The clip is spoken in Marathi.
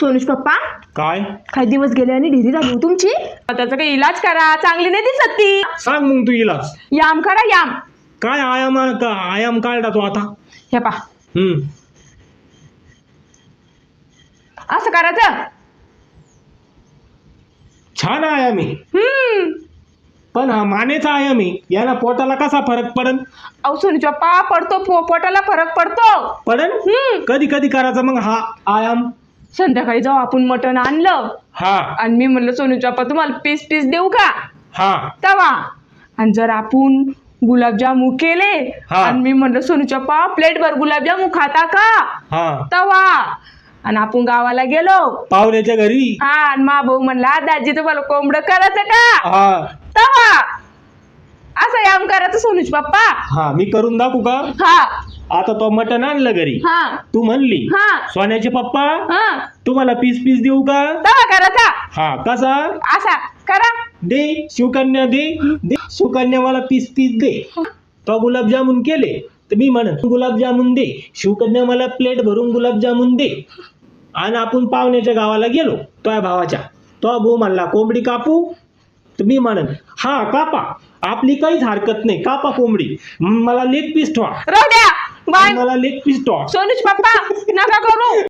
सोनुष पप्पा काय? काही दिवस गेले आणि ढिरी झाली हो तुमची. त्याचा काही इलाज करा चांगली नाही दिसत ती. सांग मग तू इलाज. याम करा याम. काय आयाम का आयाम काढला तू आता? हे पा हम्म. असं करायचं? छान आयाम. आहे हम्म. पण हा मानेचा आयाम आहे याला पोटाला कसा फरक पडन? अहो सोनुष पप्पा पडतो पो पोटाला फरक पडतो. पडन? हम्म. कधी कधी करायचा मग हा आयाम? संध्याकाळी जाऊ आपण मटण आणलं. हा. आणि मी म्हणलं सोनू पप्पा तुम्हाला पीस पीस देऊ का? हा. तवा. आणि जर आपण गुलाबजामू केले हा. आणि मी म्हणलं सोनू चप्पा प्लेट भर गुलाबजामू खाता का? हा. तवा. आणि आपण गावाला गेलो. पाहुण्याच्या घरी. हा आणि मा भाऊ म्हणला दाजी तुम्हाला कोंबडं करायचं का? हा. तवा. असं याम करायचं सोनूच पप्पा हा मी करून दाखवू का? हा. आता तो मटण आणलं घरी. हा. तू म्हणली हा. सोन्याचे पप्पा हा. तुम्हाला पीस पीस देऊ का? तवा करायचा हा कसा? असा करा. दे शिवकन्या दे दे. शिवकन्या मला पीस पीस दे. तो गुलाबजामुन केले तर मी म्हणत गुलाबजामुन दे. शिवकन्या मला प्लेट भरून गुलाबजामुन दे. आणि आपण पाहुण्याच्या गावाला गेलो तो भावाच्या. तो भाऊ म्हणला कोंबडी कापू? तर मी म्हणन हा कापा. आपली काहीच हरकत नाही कापा कोंबडी. मला लेग पीस ठेवा. राहू द्या. बाय मला लेग पीस ठेवा सोनूच पप्पा नका करू.